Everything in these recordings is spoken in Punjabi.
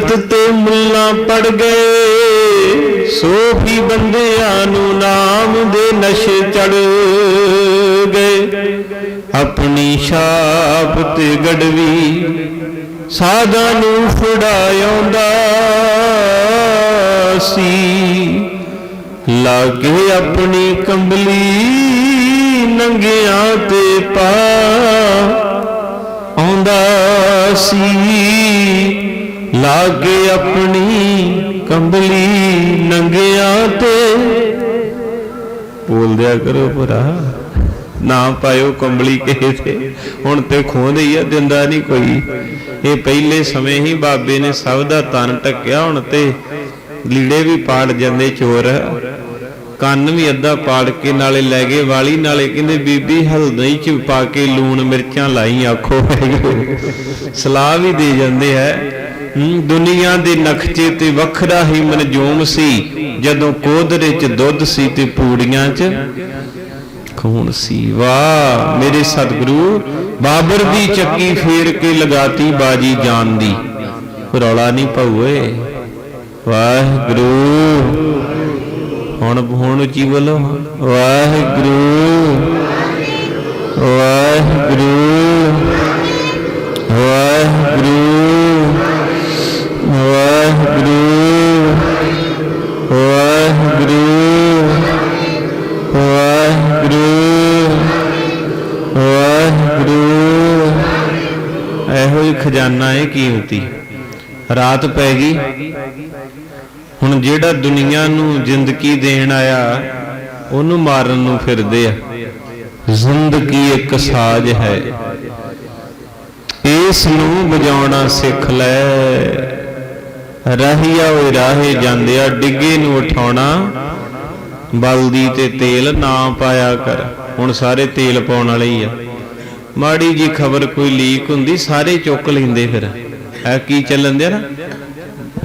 ਪੰਡਤ ਤੇ ਮੁੱਲਾ ਪੜ ਗਏ। ਸੋਫੀ ਬੰਦਿਆਂ ਨੂੰ ਨਾਮ ਦੇ ਨਸ਼ੇ ਚੜ ਗਏ। ਆਪਣੀ ਛਾਪ ਤੇ ਗੜਵੀ ਸਾਧਾਂ ਨੂੰ ਫੜਾਉਂਦਾ ਸੀ। ਲਾਗੇ ਆਪਣੀ ਕੰਬਲੀ ਨੰਗਿਆਂ ਤੇ ਪਾ ਆਉਂਦਾ ਸੀ। ਲਾਗੇ ਆਪਣੀ ਕੰਬਲੀ ਨੰਗਿਆਂ ਤੇ। ਬੋਲਦਿਆ ਕਰੋ ਭਰਾ, ਨਾ ਪਾਇਓ ਕੰਬਲੀ ਕਿਸੇ ਤੇ। ਹੁਣ ਤੇ ਖੋਂਦੇ ਹੀ ਆ, ਦਿੰਦਾ ਨਹੀਂ ਕੋਈ। ਇਹ ਪਹਿਲੇ ਸਮੇਂ ਹੀ ਬਾਬੇ ਨੇ ਸਭ ਦਾ ਤਨ ਟੱਕਿਆ ਹੁਣ ਤੇ ਲੀੜੇ ਵੀ ਪਾੜ ਜਾਂਦੇ ਚੋਰ। ਕੰਨ ਵੀ ਅੱਧਾ ਪਾੜ ਕੇ ਨਾਲੇ ਲੈ ਗਏ, ਵਾਲੀ ਨਾਲੇ ਕਹਿੰਦੇ, ਬੀਬੀ ਹਲਦੀ ਚ ਪਾ ਕੇ ਲੂਣ ਮਿਰਚਾਂ ਲਾਈ ਆਖੋ ਸਲਾਹ ਵੀ ਦੇ ਜਾਂਦੇ ਹੈ। ਦੁਨੀਆ ਦੇ ਨਕਸ਼ੇ ਤੇ ਵੱਖਰਾ ਹੀ ਮਨਜੂਮ ਸੀ, ਜਦੋਂ ਕੋਧਰੇ ਚ ਦੁੱਧ ਸੀ ਤੇ ਪੂੜੀਆਂ ਚ ਖੂਨ ਸੀ। ਵਾਹ, ਮੇਰੇ ਸਤਿਗੁਰੂ, ਬਾਬਰ ਦੀ ਚੱਕੀ ਫੇਰ ਕੇ ਲਗਾਤੀ ਬਾਜੀ ਜਾਨ ਦੀ। ਰੌਲਾ ਨਹੀਂ ਪਊਏ ਵਾਹਿਗੁਰੂ। ਹੁਣ ਹੁਣ ਉੱਚੀ ਬੋਲੋ? ਵਾਹਿਗੁਰੂ। ਵਾਹਿਗੁਰੂ। ਵਾਹਿਗੁਰੂ। ਵਾਹਿਗੁਰੂ ਵਾਹਿਗੁਰੂ ਵਾਹਿਗੁਰੂ ਵਾਹਿਗੁਰੂ। ਇਹੋ ਹੀ ਖਜ਼ਾਨਾ ਹੈ ਕੀਮਤੀ ਰਾਤ ਪੈ ਗਈ। ਹੁਣ ਜਿਹੜਾ ਦੁਨੀਆ ਨੂੰ ਜ਼ਿੰਦਗੀ ਦੇਣ ਆਇਆ, ਉਹਨੂੰ ਮਾਰਨ ਨੂੰ ਫਿਰਦੇ ਆ। ਜ਼ਿੰਦਗੀ ਇੱਕ ਸਾਜ਼ ਹੈ। ਇਸ ਨੂੰ ਵਜਾਉਣਾ ਸਿੱਖ ਲੈ। ਰਹਿਆ ਓਏ ਰਾਹੇ ਜਾਂਦਿਆ ਡਿੱਗੇ ਨੂੰ ਉਠਾਉਣਾ। ਬਲਦੀ ਤੇ ਤੇਲ ਨਾ ਪਾਇਆ ਕਰ। ਹੁਣ ਸਾਰੇ ਤੇਲ ਪਾਉਣ ਵਾਲੇ ਹੀ ਆ। ਮਾੜੀ ਜੀ ਖਬਰ ਕੋਈ ਲੀਕ ਹੁੰਦੀ, ਸਾਰੇ ਚੁੱਕ ਲੈਂਦੇ ਫਿਰ। ਐ ਕੀ ਚੱਲਣ ਦਿਆ ਨਾ?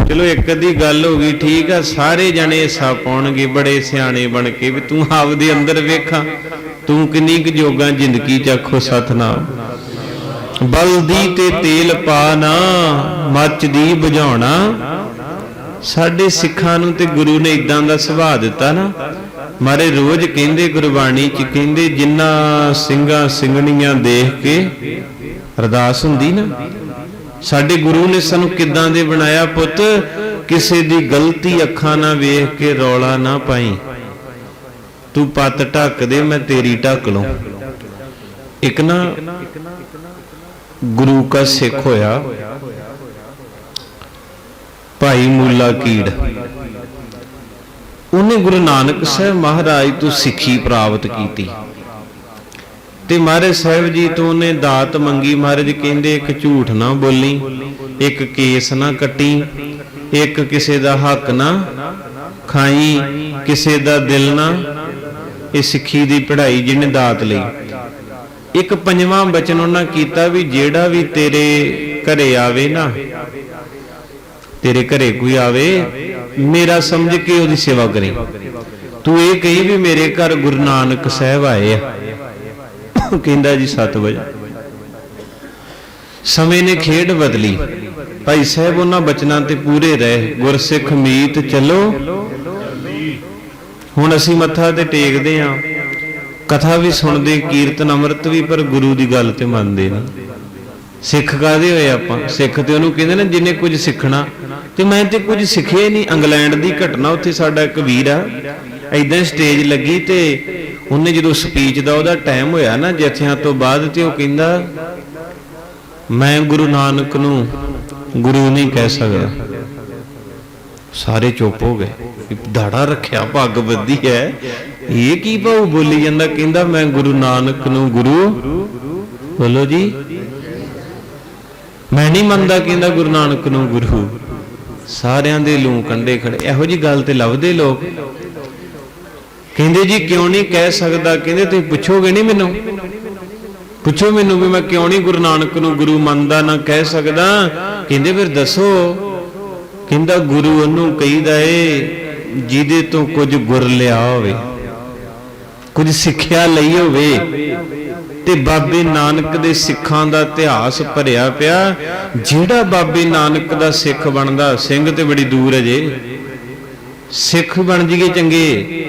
ਚਲੋ ਇੱਕ ਅੱਧੀ ਗੱਲ ਹੋ ਗਈ, ਠੀਕ ਆ, ਸਾਰੇ ਜਣੇ ਹਿੱਸਾ ਪਾਉਣਗੇ, ਬੜੇ ਸਿਆਣੇ ਬਣ ਕੇ ਵੀ ਤੂੰ ਆਪਦੇ ਅੰਦਰ ਵੇਖਾਂ। ਤੂੰ ਕਿੰਨੀ ਕੁ ਜੋਗਾ ਜ਼ਿੰਦਗੀ ਚ ਆਖੋ ਸਤਨਾਮ। ਬਲਦੀ ਤੇ ਤੇਲ ਪਾ ਨਾ ਮੱਚਦੀ ਬੁਝਾਉਣਾ। ਸਾਡੇ ਸਿੱਖਾਂ ਨੂੰ ਤੇ ਗੁਰੂ ਨੇ ਇਦਾਂ ਦਾ ਸੁਭਾਅ ਦਿੱਤਾ ਨਾ। ਮਾਰੇ ਰੋਜ਼ ਕਹਿੰਦੇ ਗੁਰਬਾਣੀ ਚ ਕਹਿੰਦੇ, ਜਿੰਨਾ ਸਿੰਘਾਂ ਸਿੰਘਣੀਆਂ ਦੇਖ ਕੇ ਅਰਦਾਸ ਹੁੰਦੀ ਨਾ। ਸਾਡੇ ਗੁਰੂ ਨੇ ਸਾਨੂੰ ਕਿੱਦਾਂ ਦੇ ਬਣਾਇਆ ਪੁੱਤ? ਕਿਸੇ ਦੀ ਗਲਤੀ ਅੱਖਾਂ ਨਾਲ ਵੇਖ ਕੇ ਰੌਲਾ ਨਾ ਪਾਈ। ਤੂੰ ਪੱਤ ਢੱਕ ਦੇ, ਮੈਂ ਤੇਰੀ ਢੱਕ ਲੂੰ ਇੱਕ ਨਾ ਗੁਰੂ ਕਾ ਸਿੱਖ ਹੋਇਆ, ਭਾਈ ਮੂਲਾ ਕੀੜ। ਉਹਨੇ ਗੁਰੂ ਨਾਨਕ ਸਾਹਿਬ ਮਹਾਰਾਜ ਤੋਂ ਸਿੱਖੀ ਪ੍ਰਾਪਤ ਕੀਤੀ। ਤੇ ਮਹਾਰਾਜ ਸਾਹਿਬ ਜੀ ਤੋਂ ਉਹਨੇ ਦਾਤ ਮੰਗੀ। ਮਹਾਰਾਜ ਕਹਿੰਦੇ, ਇੱਕ ਝੂਠ ਨਾ ਬੋਲੀ, ਇੱਕ ਕੇਸ ਨਾ ਕੱਟੀ, ਇੱਕ ਕਿਸੇ ਦਾ ਹੱਕ ਨਾ ਖਾਈ, ਕਿਸੇ ਦਾ ਦਿਲ ਨਾ, ਇਹ ਸਿੱਖੀ ਦੀ ਪੜ੍ਹਾਈ ਜਿਹਨੇ ਦਾਤ ਲਈ। ਇੱਕ ਪੰਜਵਾਂ ਬਚਨ ਉਹਨਾਂ ਕੀਤਾ ਵੀ ਜਿਹੜਾ ਵੀ ਤੇਰੇ ਘਰੇ ਆਵੇ ਨਾ, ਤੇਰੇ ਘਰੇ ਕੋਈ ਆਵੇ, ਮੇਰਾ ਸਮਝ ਕੇ ਉਹਦੀ ਸੇਵਾ ਕਰੇ। ਤੂੰ ਇਹ ਕਹੀ ਵੀ ਮੇਰੇ ਘਰ ਗੁਰੂ ਨਾਨਕ ਸਾਹਿਬ ਆਏ ਆ। ਕਹਿੰਦਾ ਜੀ 7 ਵਜੇ। ਸਮੇਂ ਨੇ ਖੇਡ ਬਦਲੀ। ਭਾਈ ਸਾਹਿਬ ਉਹਨਾਂ ਬਚਨਾਂ ਤੇ ਪੂਰੇ ਰਹੇ। ਗੁਰਸਿੱਖ ਮੀਤ ਚੱਲੋ। ਹੁਣ ਅਸੀਂ ਮੱਥਾ ਤੇ ਟੇਕਦੇ ਆਂ। ਕਥਾ ਵੀ ਸੁਣਦੇ, ਕੀਰਤਨ ਅੰਮ੍ਰਿਤ ਵੀ, ਪਰ ਗੁਰੂ ਦੀ ਗੱਲ ਤੇ ਮੰਨਦੇ ਨਹੀਂ। ਸਿੱਖ ਕਾਦੇ ਹੋਏ ਆਪਾਂ? ਸਿੱਖ ਤੇ ਉਹਨੂੰ ਕਹਿੰਦੇ ਨੇ, ਜਿਹਨੇ ਕੁਝ ਸਿੱਖਣਾ। ਤੇ ਮੈਂ ਤੇ ਕੁਝ ਸਿੱਖਿਆ ਹੀ ਨਹੀਂ। ਇੰਗਲੈਂਡ ਦੀ ਘਟਨਾ ਉੱਥੇ ਸਾਡਾ ਇੱਕ ਵੀਰ ਆ। ਐਦਾਂ ਸਟੇਜ ਲੱਗੀ ਤੇ ਉਹਨੇ ਜਦੋਂ ਸਪੀਚ ਦਾ ਉਹਦਾ ਟਾਈਮ ਹੋਇਆ ਨਾ ਜਥਿਆਂ ਤੋਂ ਬਾਅਦ ਤੇ ਉਹ ਕਹਿੰਦਾ, ਮੈਂ ਗੁਰੂ ਨਾਨਕ ਨੂੰ ਗੁਰੂ ਨਹੀਂ ਕਹਿ ਸਕਦਾ। ਸਾਰੇ ਚੁੱਪ ਹੋ ਗਏ। ਦਾੜਾ ਰੱਖਿਆ ਪੱਗ ਬੱਧੀ ਹੈ। ਇਹ ਕੀ ਭਾਉ ਬੋਲੀ ਜਾਂਦਾ? ਕਹਿੰਦਾ ਮੈਂ ਗੁਰੂ ਨਾਨਕ ਨੂੰ ਗੁਰੂ। ਬੋਲੋ ਜੀ। ਮੈਂ ਨਹੀਂ ਮੰਨਦਾ ਕਹਿੰਦਾ ਗੁਰੂ ਨਾਨਕ ਨੂੰ ਗੁਰੂ। ਸਾਰਿਆਂ ਦੇ ਲੂੰ ਕੰਡੇ ਖੜੇ। ਇਹੋ ਜੀ ਗੱਲ ਤੇ ਲੱਭਦੇ ਲੋਕ। ਕਹਿੰਦੇ ਜੀ ਕਿਉਂ ਨਹੀਂ ਕਹਿ ਸਕਦਾ? ਕਹਿੰਦੇ ਤੁਸੀਂ ਪੁੱਛੋਗੇ ਨਹੀਂ ਮੈਨੂੰ? ਪੁੱਛੋ ਮੈਨੂੰ ਵੀ ਮੈਂ ਕਿਉਂ ਨਹੀਂ ਗੁਰੂ ਨਾਨਕ ਨੂੰ ਗੁਰੂ ਮੰਨਦਾ ਨਾ ਕਹਿ ਸਕਦਾ? ਕਹਿੰਦੇ ਫਿਰ ਦੱਸੋ। ਕਹਿੰਦਾ ਗੁਰੂ ਉਹਨੂੰ ਕਹੀਦਾ ਏ, ਜਿਹਦੇ ਤੋਂ ਕੁਝ ਗੁਰ ਲਿਆ ਹੋਵੇ। ਕੁਝ ਸਿੱਖਿਆ ਲਈ ਹੋਵੇ ਤੇ ਬਾਬੇ ਨਾਨਕ ਦੇ ਸਿੱਖਾਂ ਦਾ ਇਤਿਹਾਸ ਭਰਿਆ ਪਿਆ, ਜਿਹੜਾ ਬਾਬੇ ਨਾਨਕ ਦਾ ਸਿੱਖ ਬਣਦਾ, ਸਿੰਘ ਤੇ ਬੜੀ ਦੂਰ ਹੈ ਜੇ। ਸਿੱਖ ਬਣ ਜੀਏ ਚੰਗੇ।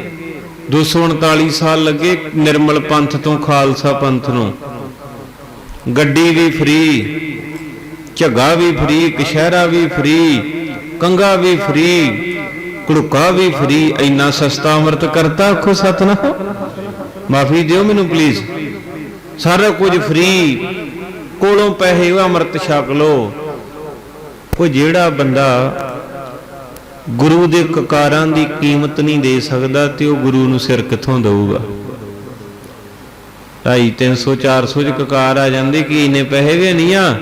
239 ਸਾਲ ਲੱਗੇ ਨਿਰਮਲ ਪੰਥ ਤੋਂ, ਖਾਲਸਾ ਪੰਥ ਨੂੰ। ਗੱਡੀ ਵੀ ਫ੍ਰੀ, ਝੱਗਾ ਵੀ ਫ੍ਰੀ ਕਸ਼ਹਿਰਾ ਵੀ ਫ੍ਰੀ ਕੰਗਾ ਵੀ ਫ੍ਰੀ। ਕੁੜਕਾ ਵੀ ਫਰੀ, ਇੰਨਾ ਸਸਤਾ ਅੰਮ੍ਰਿਤ ਕਰਤਾ, ਆਖੋ ਸਤਨਾਮ। ਮਾਫੀ ਦਿਓ ਮੈਨੂੰ ਪਲੀਜ਼ ਸਾਰਾ ਕੁਝ ਫਰੀ। ਕੋਲੋਂ ਪੈਸੇ ਉਹ ਅੰਮ੍ਰਿਤ ਛਕ ਲੋ ਉਹ ਜਿਹੜਾ ਬੰਦਾ ਗੁਰੂ ਦੇ ਕਕਾਰਾਂ ਦੀ ਕੀਮਤ ਨਹੀਂ ਦੇ ਸਕਦਾ ਤੇ ਉਹ ਗੁਰੂ ਨੂੰ ਸਿਰ ਕਿੱਥੋਂ ਦਊਗਾ? 250 300 400 ਚ ਕਕਾਰ ਆ ਜਾਂਦੇ ਕਿ ਇੰਨੇ ਪੈਸੇ ਵੀ ਨਹੀਂ ਆ?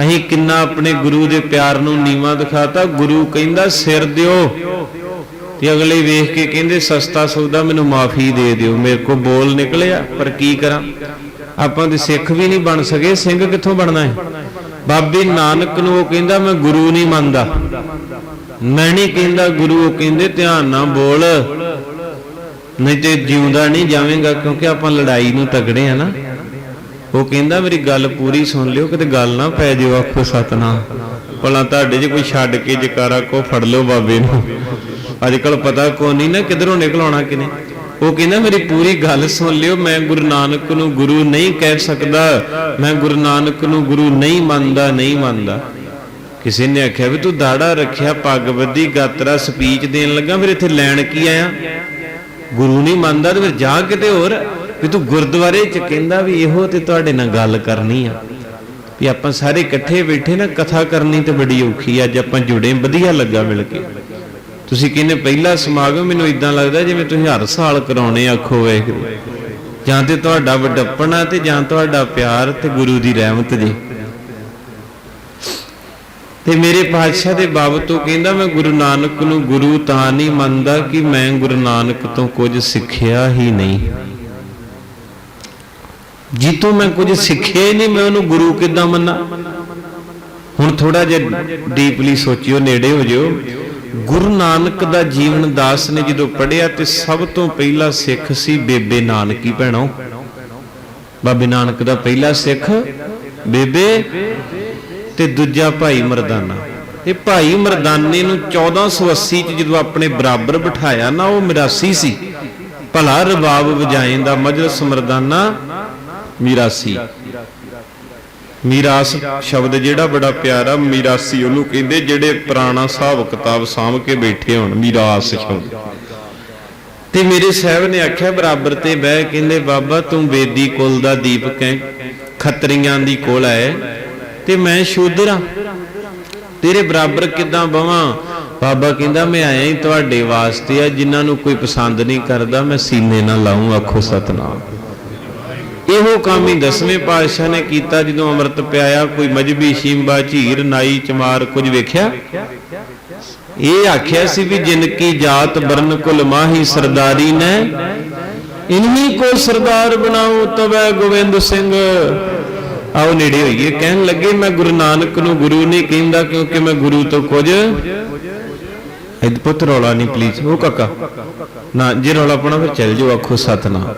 ਅਸੀਂ ਕਿੰਨਾ ਆਪਣੇ ਗੁਰੂ ਦੇ ਪਿਆਰ ਨੂੰ ਨੀਵਾ ਦਿਖਾਤਾ। ਗੁਰੂ ਕਹਿੰਦਾ, ਸਿਰ ਦਿਓ। ਤੇ ਅਗਲੇ ਵੇਖ ਕੇ ਕਹਿੰਦੇ, ਸਸਤਾ ਸੌਦਾ ਮੈਨੂੰ ਮਾਫੀ ਦੇ ਦਿਓ। ਮੇਰੇ ਕੋ ਬੋਲ ਨਿਕਲਿਆ, ਪਰ ਕੀ ਕਰਾਂ? ਆਪਾਂ ਦੇ ਸਿੱਖ ਵੀ ਨਹੀਂ ਬਣ ਸਕੇ। ਸਿੰਘ ਕਿੱਥੋਂ ਬਣਨਾ ਹੈ? ਬਾਬੇ ਨਾਨਕ ਨੂੰ ਉਹ ਕਹਿੰਦਾ, ਮੈਂ ਗੁਰੂ ਨਹੀਂ ਮੰਨਦਾ। ਮੈਂ ਨਹੀਂ ਕਹਿੰਦਾ, ਗੁਰੂ, ਉਹ ਕਹਿੰਦੇ, ਧਿਆਨ ਨਾਲ ਬੋਲ। ਨਹੀਂ ਤੇ ਜਿਉਂਦਾ ਨਹੀਂ ਜਾਵੇਂਗਾ, ਕਿਉਂਕਿ ਆਪਾਂ ਲੜਾਈ ਨੂੰ ਤਗੜੇ ਆ ਨਾ। ਉਹ ਕਹਿੰਦਾ, ਮੇਰੀ ਗੱਲ ਪੂਰੀ ਸੁਣ ਲਿਓ, ਕਿਤੇ ਗੱਲ ਨਾ ਪੈ ਜਿਓ ਆਖੋ ਸਤਨਾਮ। ਭਲਾ ਤੁਹਾਡੇ 'ਚ ਕੋਈ ਛੱਡ ਕੇ ਜਕਾਰਾ ਕੋ ਫੜ ਲਿਓ ਬਾਬੇ ਨੂੰ। ਅੱਜ ਕੱਲ ਪਤਾ ਕੋ ਨਹੀਂ ਨਾ ਕਿਧਰੋਂ ਨਿਕਲ ਕਿਨੇ। ਉਹ ਕਹਿੰਦਾ, ਮੇਰੀ ਪੂਰੀ ਗੱਲ ਸੁਣ ਲਿਓ, ਮੈਂ ਗੁਰੂ ਨਾਨਕ ਨੂੰ ਗੁਰੂ ਨਹੀਂ ਕਹਿ ਸਕਦਾ। ਮੈਂ ਗੁਰੂ ਨਾਨਕ ਨੂੰ ਗੁਰੂ ਨਹੀਂ ਮੰਨਦਾ ਨਹੀਂ ਮੰਨਦਾ। ਕਿਸੇ ਨੇ ਆਖਿਆ, ਵੀ ਤੂੰ ਦਾੜਾ ਰੱਖਿਆ, ਪੱਗ ਬੱਧੀ ਗਾਤਰਾ ਸਪੀਚ ਦੇਣ ਲੱਗਾ, ਫਿਰ ਇੱਥੇ ਲੈਣ ਕੀ ਆਇਆ? ਗੁਰੂ ਨਹੀਂ ਮੰਨਦਾ ਤੇ ਫਿਰ ਜਾ ਕਿਤੇ ਹੋਰ। ਵੀ ਤੂੰ ਗੁਰਦੁਆਰੇ ਚ ਕਹਿੰਦਾ ਵੀ ਇਹੋ ਤੇ ਤੁਹਾਡੇ ਨਾਲ ਗੱਲ ਕਰਨੀ ਆ। ਵੀ ਆਪਾਂ ਸਾਰੇ ਇਕੱਠੇ ਬੈਠੇ ਨਾ, ਕਥਾ ਕਰਨੀ ਤੇ ਬੜੀ ਔਖੀ ਅੱਜ ਆਪਾਂ ਜੁੜੇ ਵਧੀਆ ਲੱਗਾ ਮਿਲ ਕੇ। ਤੁਸੀਂ ਕਹਿੰਦੇ ਪਹਿਲਾ ਸਮਾਗਮ ਮੈਨੂੰ ਇਦਾਂ ਲੱਗਦਾ ਜਿਵੇਂ ਤੁਸੀਂ ਹਰ ਸਾਲ ਕਰਾਉਣੇ ਆਖੋ ਵੇਖਦੇ ਜਾਂ ਤੇ ਤੁਹਾਡਾ ਵਡੱਪਣਾ ਤੇ ਜਾਂ ਤੁਹਾਡਾ ਪਿਆਰ ਤੇ ਗੁਰੂ ਦੀ ਰਹਿਮਤ ਜੀ। ਤੇ ਮੇਰੇ ਪਾਤਸ਼ਾਹ ਦੇ ਬਾਬਤ ਤੋਂ ਕਹਿੰਦਾ, ਮੈਂ ਗੁਰੂ ਨਾਨਕ ਨੂੰ ਗੁਰੂ ਤਾਂ ਨਹੀਂ ਮੰਨਦਾ ਕਿ ਮੈਂ ਗੁਰੂ ਨਾਨਕ ਤੋਂ ਕੁਝ ਸਿੱਖਿਆ ਹੀ ਨਹੀਂ। ਜਿੱਤੋਂ ਮੈਂ ਕੁਝ ਸਿੱਖਿਆ ਹੀ ਨਹੀਂ, ਮੈਂ ਉਹਨੂੰ ਗੁਰੂ ਕਿੱਦਾਂ ਮੰਨਾਂ? ਹੁਣ ਥੋੜਾ ਜਿਹਾ ਡੀਪਲੀ ਸੋਚਿਓ, ਨੇੜੇ ਹੋ ਜਿਓ। ਗੁਰੂ ਨਾਨਕ ਦਾ ਜੀਵਨ ਦਾਸ ਨੇ ਜਦੋਂ ਪੜਿਆ ਤੇ ਸਭ ਤੋਂ ਪਹਿਲਾ ਸਿੱਖ ਸੀ ਬੇਬੇ ਨਾਨਕੀ ਭੈਣੋ। ਬਾਬੇ ਨਾਨਕ ਦਾ ਪਹਿਲਾ ਸਿੱਖ ਬੇਬੇ ਤੇ ਦੂਜਾ ਭਾਈ ਮਰਦਾਨਾ। ਇਹ ਭਾਈ ਮਰਦਾਨੇ ਨੂੰ 1480 ਚ ਜਦੋਂ ਆਪਣੇ ਬਰਾਬਰ ਬਿਠਾਇਆ ਨਾ, ਉਹ ਮਿਰਾਸੀ ਸੀ। ਭਲਾ ਰਬਾਬ ਵਜਾਏ ਦਾ ਮਜਲਸ ਮਰਦਾਨਾ ਮਿਰਾਸੀ। ਮੀਰਾਸ ਸ਼ਬਦ ਜਿਹੜਾ ਬੜਾ ਪਿਆਰਾ, ਮੀਰਾਸੀ ਉਹਨੂੰ ਕਹਿੰਦੇ ਜਿਹੜੇ ਪੁਰਾਣਾ ਹਿਸਾਬ ਕਿਤਾਬ ਸਾਂਭ ਕੇ ਬੈਠੇ ਹੋਣ, ਮੀਰਾਸ ਸ਼ਬਦ। ਤੇ ਮੇਰੇ ਸਾਹਿਬ ਨੇ ਆਖਿਆ, ਬਰਾਬਰ ਤੇ ਬਹਿ, ਕਹਿੰਦੇ, ਬਾਬਾ, ਤੂੰ ਬੇਦੀ ਕੁਲ ਦਾ ਦੀਪਕ ਹੈ, ਖੱਤਰੀਆਂ ਦੀ ਕੋਲ ਹੈ। ਤੇ ਮੈਂ ਸ਼ੂਦਰ ਆ। ਤੇਰੇ ਬਰਾਬਰ ਕਿਦਾਂ ਬਵਾਂ? ਬਾਬਾ ਕਹਿੰਦਾ, ਮੈਂ ਆਇਆ ਹੀ ਤੁਹਾਡੇ ਵਾਸਤੇ ਆ, ਜਿਨ੍ਹਾਂ ਨੂੰ ਕੋਈ ਪਸੰਦ ਨਹੀਂ ਕਰਦਾ, ਮੈਂ ਸੀਨੇ ਨਾਲ ਲਾਉਂ ਆਖੋ ਸਤਨਾਮ। ਇਹੋ ਕੰਮ ਹੀ ਦਸਵੇਂ ਪਾਤਸ਼ਾਹ ਨੇ ਕੀਤਾ ਜਦੋਂ ਅੰਮ੍ਰਿਤ ਪਿਆਇਆ, ਕੋਈ ਮਜਬੀ ਸ਼ੀਂਬਾ, ਝੀਰ, ਨਾਈ, ਚਮਾਰ ਕੁਝ ਵੇਖਿਆ? ਇਹ ਆਖਿਆ ਸੀ ਵੀ ਜਿਨ ਕੀ ਜਾਤ ਬਰਨ ਕੁਲ ਮਾਹੀ ਸਰਦਾਰੀ ਨੇ। ਇਨਹੀ ਕੋ ਸਰਦਾਰ ਬਣਾਉ ਤਵੈ ਗੋਬਿੰਦ ਸਿੰਘ। ਆਓ ਨੇੜੇ ਹੋਈਏ, ਕਹਿਣ ਲੱਗੇ ਮੈਂ ਗੁਰੂ ਨਾਨਕ ਨੂੰ ਗੁਰੂ ਨਹੀਂ ਕਹਿੰਦਾ ਕਿਉਂਕਿ ਮੈਂ ਗੁਰੂ ਤੋਂ ਕੁਝ ਇਦ ਪੁੱਤ ਰੌਲਾ ਨਹੀਂ ਪਲੀਜ਼ ਉਹ ਕਾਕਾ, ਨਾ, ਜੇ ਰੌਲਾ ਪਾਉਣਾ ਫਿਰ ਚੱਲ ਜਾਓ, ਆਖੋ ਸਤਨਾਮ।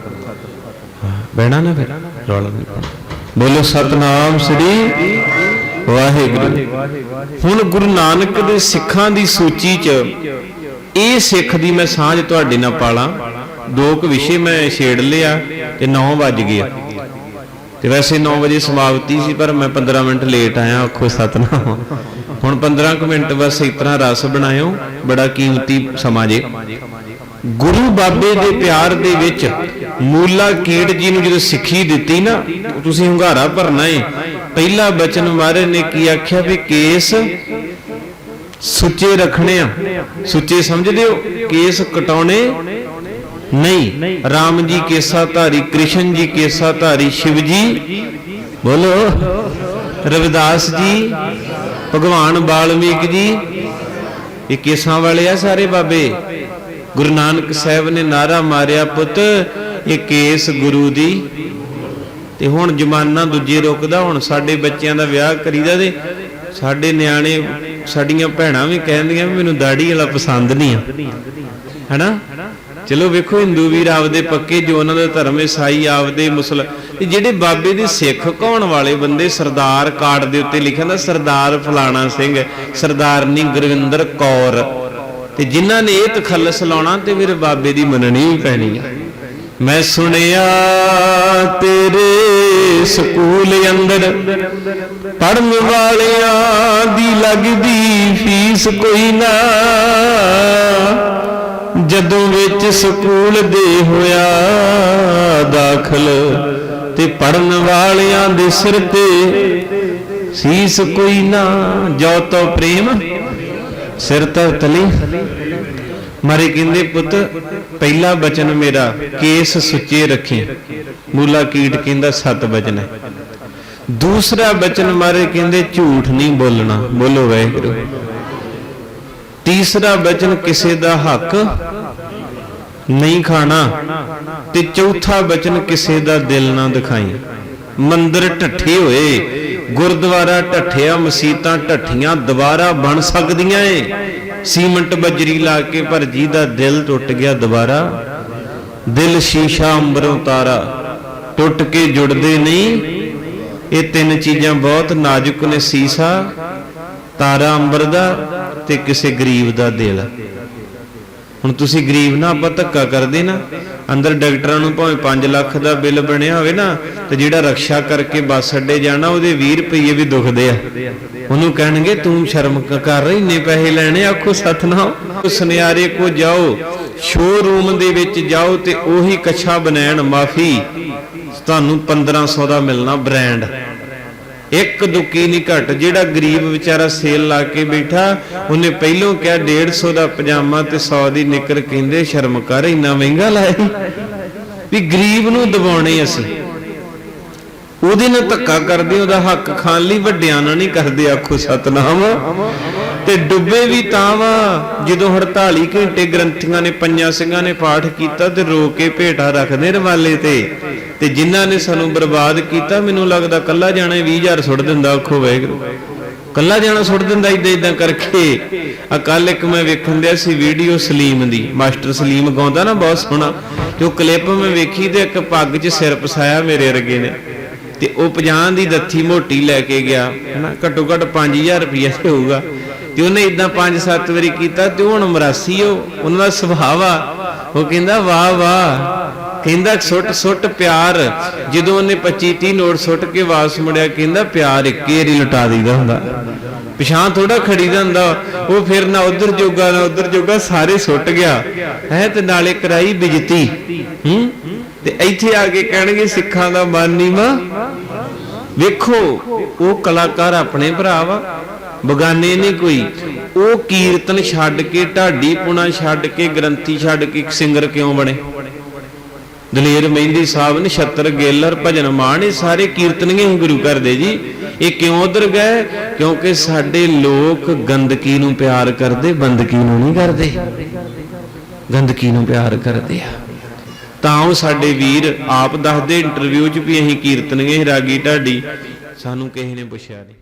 ਬਹਿਣਾ ਨਾ ਫਿਰ, ਰੌਲਾ ਨਹੀਂ ਪਾਉਣਾ ਬੋਲੋ, ਸਤਨਾਮ ਸ੍ਰੀ ਵਾਹਿਗੁਰੂ। ਹੁਣ ਗੁਰੂ ਨਾਨਕ ਦੇ ਸਿੱਖਾਂ ਦੀ ਸੂਚੀ 'ਚ ਇਹ ਸਿੱਖ ਦੀ ਮੈਂ ਸਾਂਝ ਤੁਹਾਡੇ ਨਾਲ ਪਾਲਾਂ। ਦੋ ਕੁ ਵਿਸ਼ੇ ਮੈਂ ਛੇੜ ਲਿਆ ਤੇ 9 ਵੱਜ ਗਿਆ ਤੇ ਵੈਸੇ 9 ਵਜੇ ਸਮਾਪਤੀ ਸੀ, ਪਰ ਮੈਂ 15 ਮਿੰਟ ਲੇਟ ਆਇਆ, ਆਖੋ ਸਤਨਾਮ। ਹੁਣ 15 ਕੁ ਮਿੰਟ ਬਸ ਇਸ ਤਰ੍ਹਾਂ ਰਸ ਬਣਾਇਓ, ਬੜਾ ਕੀਮਤੀ ਸਮਾਂ ਜੇ। ਗੁਰੂ ਬਾਬੇ ਦੇ ਪਿਆਰ ਦੇ ਵਿੱਚ ਮੂਲਾ ਕੀੜ ਜੀ ਨੂੰ ਜਦੋਂ ਸਿੱਖੀ ਦਿੱਤੀ ਨਾ, ਤੁਸੀਂ ਹੁੰਗਾਰਾ ਭਰਨਾ ਏ। ਪਹਿਲਾ ਬਚਨ ਮਹਾਰਾਜ ਨੇ ਕੀ ਆਖਿਆ ਵੀ ਕੇਸ ਸੁੱਚੇ ਰੱਖਣੇ ਆ। ਸੁੱਚੇ ਸਮਝਦੇ ਹੋ? ਕੇਸ ਕਟਾਉਣੇ ਨਹੀਂ। RAM ਜੀ ਕੇਸਾ ਧਾਰੀ ਕ੍ਰਿਸ਼ਨ ਜੀ ਕੇਸਾ ਧਾਰੀ ਸ਼ਿਵ ਜੀ ਬੋਲੋ। ਰਵਿਦਾਸ ਜੀ, ਭਗਵਾਨ ਬਾਲਮੀਕ ਜੀ, ਇਹ ਕੇਸਾਂ ਵਾਲੇ ਆ ਸਾਰੇ ਬਾਬੇ। ਗੁਰੂ ਨਾਨਕ ਸਾਹਿਬ ਨੇ ਨਾਰਾ ਮਾਰਿਆ ਪੁੱਤ, ਇਹ ਕੇਸ ਗੁਰੂ ਦੀ। ਤੇ ਹੁਣ ਜਮਾਨਾ ਦੂਜੇ ਰੁਕਦਾ, ਹੁਣ ਸਾਡੇ ਬੱਚਿਆਂ ਦਾ ਵਿਆਹ ਕਰੀਦਾ ਤੇ ਸਾਡੇ ਨਿਆਣੇ, ਸਾਡੀਆਂ ਭੈਣਾਂ ਵੀ ਕਹਿੰਦੀਆਂ ਵੀ ਮੈਨੂੰ ਦਾੜੀ ਵਾਲਾ ਪਸੰਦ ਨਹੀਂ ਆ। ਹੈਨਾ? ਚਲੋ ਵੇਖੋ, ਹਿੰਦੂ ਵੀਰ ਆਪਦੇ ਪੱਕੇ ਜੋ ਉਹਨਾਂ ਦਾ ਧਰਮ ਈਸਾਈ ਆਪਦੇ ਮੁਸਲ, ਤੇ ਜਿਹੜੇ ਬਾਬੇ ਦੇ ਸਿੱਖ ਕਹਾਉਣ ਵਾਲੇ ਬੰਦੇ, ਸਰਦਾਰ ਕਾਰਡ ਦੇ ਉੱਤੇ ਲਿਖਿਆ ਨਾ ਸਰਦਾਰ ਫਲਾਣਾ ਸਿੰਘ, ਸਰਦਾਰਨੀ ਗੁਰਵਿੰਦਰ ਕੌਰ। ਤੇ ਜਿਨ੍ਹਾਂ ਨੇ ਇਹ ਤਖੱਲਸ ਲਾਉਣਾ ਤੇ ਮੇਰੇ ਬਾਬੇ ਦੀ ਮੰਨਣੀ ਪੈਣੀ ਆ। ਮੈਂ ਸੁਣਿਆ ਤੇਰੇ ਸਕੂਲ ਅੰਦਰ ਪੜਨ ਵਾਲਿਆਂ ਦੀ ਲੱਗਦੀ ਫੀਸ ਕੋਈ ਨਾ। ਜਦੋਂ ਵਿੱਚ ਸਕੂਲ ਦੇ ਹੋਇਆ ਦਾਖਲ ਤੇ ਪੜਨ ਵਾਲਿਆਂ ਦੇ ਸਿਰ ਤੇ ਸੀਸ ਕੋਈ ਨਾ। ਜੋ ਤੋ ਪ੍ਰੇਮ ਸਿਰ ਤੇ ਮਾਰੇ ਕਹਿੰਦੇ, ਪੁੱਤ, ਪਹਿਲਾ ਬਚਨ ਮੇਰਾ, ਕੇਸ ਸੁੱਚੇ ਰੱਖੀ। ਮੂਲਾ ਕੀਟ ਕਹਿੰਦਾ, ਸਤ ਬਚਨ ਹੈ। ਦੂਸਰਾ ਬਚਨ ਮਾਰੇ ਕਹਿੰਦੇ, ਝੂਠ ਨਹੀਂ ਬੋਲਣਾ। ਬੋਲੋ ਵਾਹਿਗੁਰੂ। ਤੀਸਰਾ ਬਚਨ, ਕਿਸੇ ਦਾ ਹੱਕ ਨਹੀਂ ਖਾਣਾ। ਤੇ ਚੌਥਾ ਬਚਨ, ਕਿਸੇ ਦਾ ਦਿਲ ਨਾ ਦਿਖਾਈ। ਮੰਦਰ ਢੱਠੇ ਹੋਏ, ਗੁਰਦੁਆਰਾ ਢੱਠਿਆ, ਮਸੀਤਾਂ ਢੱਠੀਆਂ, ਦੁਬਾਰਾ ਬਣ ਸਕਦੀਆਂ ਏ। ਸੀਮੈਂਟ ਬਜਰੀ ਲਾ ਕੇ ਪਰ ਜਿਹਦਾ ਦਿਲ ਟੁੱਟ ਗਿਆ ਦੁਬਾਰਾ, ਦਿਲ ਸ਼ੀਸ਼ਾ ਅੰਬਰੋਂ ਤਾਰਾ, ਟੁੱਟ ਕੇ ਜੁੜਦੇ ਨਹੀਂ। ਇਹ ਤਿੰਨ ਚੀਜ਼ਾਂ ਬਹੁਤ ਨਾਜ਼ੁਕ ਨੇ ਸੀਸਾ, ਤਾਰਾ ਅੰਬਰ ਦਾ ਤੇ ਕਿਸੇ ਗਰੀਬ ਦਾ ਦਿਲ। ਹੁਣ ਤੁਸੀਂ ਗਰੀਬ ਨਾ ਆਪਾਂ ਧੱਕਾ ਕਰਦੇ ਨਾ। ਅੰਦਰ ਡਾਕਟਰਾਂ ਨੂੰ ਭਾਵੇਂ 5 ਲੱਖ ਦਾ ਬਿੱਲ ਬਣਿਆ ਹੋਵੇ ਨਾ, ਤੇ ਜਿਹੜਾ ਰਕਸ਼ਾ ਕਰਕੇ ਬੱਸ ਅੱਡੇ ਜਾਣਾ, ਉਹਦੇ 20 ਰੁਪਏ ਵੀ ਦੁਖਦੇ ਆ। ਉਹਨੂੰ ਕਹਿਣਗੇ, ਤੂੰ ਸ਼ਰਮ ਕਰ ਰਹੀ ਇੰਨੇ ਪੈਸੇ ਲੈਣੇ ਆਖੋ ਸਤਨਾਮ। ਸੁਨਿਆਰੇ ਕੋ ਜਾਓ ਸ਼ੋਰੂਮ ਦੇ ਵਿੱਚ ਜਾਓ ਤੇ ਉਹੀ ਕਛਾ ਬਨੈਣ ਮਾਫੀ। ਤੁਹਾਨੂੰ 1500 ਦਾ ਮਿਲਣਾ ਬ੍ਰਾਂਡ ਇੱਕ ਦੁੱਕੀ ਨਹੀਂ ਘਟ, ਜਿਹੜਾ ਗਰੀਬ ਵਿਚਾਰਾ ਸੇਲ ਲਾ ਕੇ ਬੈਠਾ, ਉਹਨੇ ਪਹਿਲੋਂ ਕਿਹਾ 150 ਦਾ ਪਜਾਮਾ ਤੇ 100 ਦੀ ਨਿਕਰ ਕਹਿੰਦੇ, ਸ਼ਰਮ ਕਰ, ਇੰਨਾ ਮਹਿੰਗਾ ਲਾਇਆ ਵੀ ਗਰੀਬ ਨੂੰ ਦਬਾਉਣੇ ਅਸੀਂ। ਉਹਦੇ ਨਾਲ ਧੱਕਾ ਕਰਦੇ, ਉਹਦਾ ਹੱਕ ਖਾਣ ਲਈ ਵੱਡਿਆਂ ਨਾਲ ਨਹੀਂ ਕਰਦੇ, ਆਖੋ ਸਤਨਾਮ। ਤੇ ਡੁੱਬੇ ਵੀ ਤਾਂ ਵਾ। ਜਦੋਂ 48 ਘੰਟੇ ਗ੍ਰੰਥੀਆਂ ਨੇ ਪੰਜਾਂ ਸਿੰਘਾਂ ਨੇ ਪਾਠ ਕੀਤਾ ਤੇ ਰੋ ਕੇ ਭੇਟਾ ਰੱਖਦੇ ਰਵਾਲੇ ਤੇ। ਤੇ ਜਿਨ੍ਹਾਂ ਨੇ ਸਾਨੂੰ ਬਰਬਾਦ ਕੀਤਾ, ਮੈਨੂੰ ਲੱਗਦਾ ਕੱਲਾ ਜਾਣਾ 20000 ਸੁੱਟ ਦਿੰਦਾ ਆਖੋ ਵਾਹਿਗੁਰੂ। ਕੱਲਾ ਜਾਣਾ ਸੁੱਟ ਦਿੰਦਾ ਇਦਾਂ ਇਦਾਂ ਕਰਕੇ। ਆ ਕੱਲ ਇੱਕ ਮੈਂ ਵੇਖਣ ਦਿਆ ਸੀ ਵੀਡੀਓ ਸਲੀਮ ਦੀ। ਮਾਸਟਰ ਸਲੀਮ ਗਾਉਂਦਾ ਨਾ ਬਹੁਤ ਸੋਹਣਾ। ਤੇ ਉਹ ਕਲਿੱਪ ਮੈਂ ਵੇਖੀ ਤੇ ਇੱਕ ਪੱਗ 'ਚ ਸਿਰ ਪਸਾਇਆ ਮੇਰੇ ਅਰਗੇ ਨੇ। ਤੇ ਉਹ 50 ਦੀ ਦੱਥੀ ਮੋਟੀ ਲੈ ਕੇ ਗਿਆ। ਹਨਾ, ਘੱਟੋ ਘੱਟ 5000 ਰੁਪਏ ਤੇ ਹੋਊਗਾ। ਤੇ ਉਹਨੇ ਇਦਾਂ 5-7 ਵਾਰੀ ਕੀਤਾ ਤੇ ਉਹ ਹੁਣ ਮਰਾਸੀ ਉਹ। ਉਹਨਾਂ ਦਾ ਸੁਭਾਅ ਆ। ਉਹ ਕਹਿੰਦਾ, ਵਾਹ ਵਾਹ। ਕਹਿੰਦਾ, ਸੁੱਟ ਸੁੱਟ ਪਿਆਰ। ਜਦੋਂ ਉਹਨੇ 25 30 ਨੋਟ ਸੁੱਟ ਕੇ ਵਾਪਸ ਮੁੜਿਆ, ਕਹਿੰਦਾ, ਪਿਆਰ ਇੱਕੇ ਵਾਰੀ ਲੁਟਾ ਦਈਦਾ ਹੁੰਦਾ। ਪਿਛਾਂ ਥੋੜਾ ਖੜੀਦਾ ਹੁੰਦਾ। ਉਹ ਫਿਰ ਨਾ ਉਧਰ ਜੋਗਾ, ਨਾ ਉਧਰ ਜੋਗਾ, ਸਾਰੇ ਸੁੱਟ ਗਿਆ। ਹੈ, ਤੇ ਨਾਲੇ ਕਰਾਈ ਬਿਜਤੀ। ਹੂੰ? ਤੇ ਇੱਥੇ ਆ ਕੇ ਕਹਿਣਗੇ, ਸਿੱਖਾਂ ਦਾ ਮਨ ਨਹੀਂ ਮਾ ਵੇਖੋ, ਉਹ ਕਲਾਕਾਰ ਆਪਣੇ ਭਰਾ ਵਾ। ਬਗਾਨੇ ਨਹੀਂ ਕੋਈ। ਉਹ ਕੀਰਤਨ ਛੱਡ ਕੇ ਢਾਡੀ ਪੁਣਾ ਛੱਡ ਕੇ ਗ੍ਰੰਥੀ ਛੱਡ ਕੇ ਸਿੰਗਰ ਕਿਉਂ ਬਣੇ? ਦਲੇਰ ਮਹਿੰਦੀ ਸਾਹਿਬ, ਨਛੱਤਰ, ਗੇਲਰ, ਭਜਨ ਮਾਨ, ਇਹ ਸਾਰੇ ਕੀਰਤਨੀਏ ਹੀ ਗੁਰੂ ਘਰ ਦੇ ਜੀ। ਇਹ ਕਿਉਂ ਉਧਰ ਗਏ? ਕਿਉਂਕਿ ਸਾਡੇ ਲੋਕ ਗੰਦਗੀ ਨੂੰ ਪਿਆਰ ਕਰਦੇ, ਬੰਦਗੀ ਨੂੰ ਨਹੀਂ ਕਰਦੇ। ਗੰਦਗੀ ਨੂੰ ਪਿਆਰ ਕਰਦੇ ਆ। ਤਾਂ ਉਹ ਸਾਡੇ ਵੀਰ ਆਪ ਦੱਸਦੇ, ਇੰਟਰਵਿਊ 'ਚ ਵੀ ਅਸੀਂ ਕੀਰਤਨੀਏ ਰਾਗੀ ਢਾਡੀ। ਸਾਨੂੰ ਕਿਸੇ ਨੇ ਪੁੱਛਿਆ ਨਹੀਂ।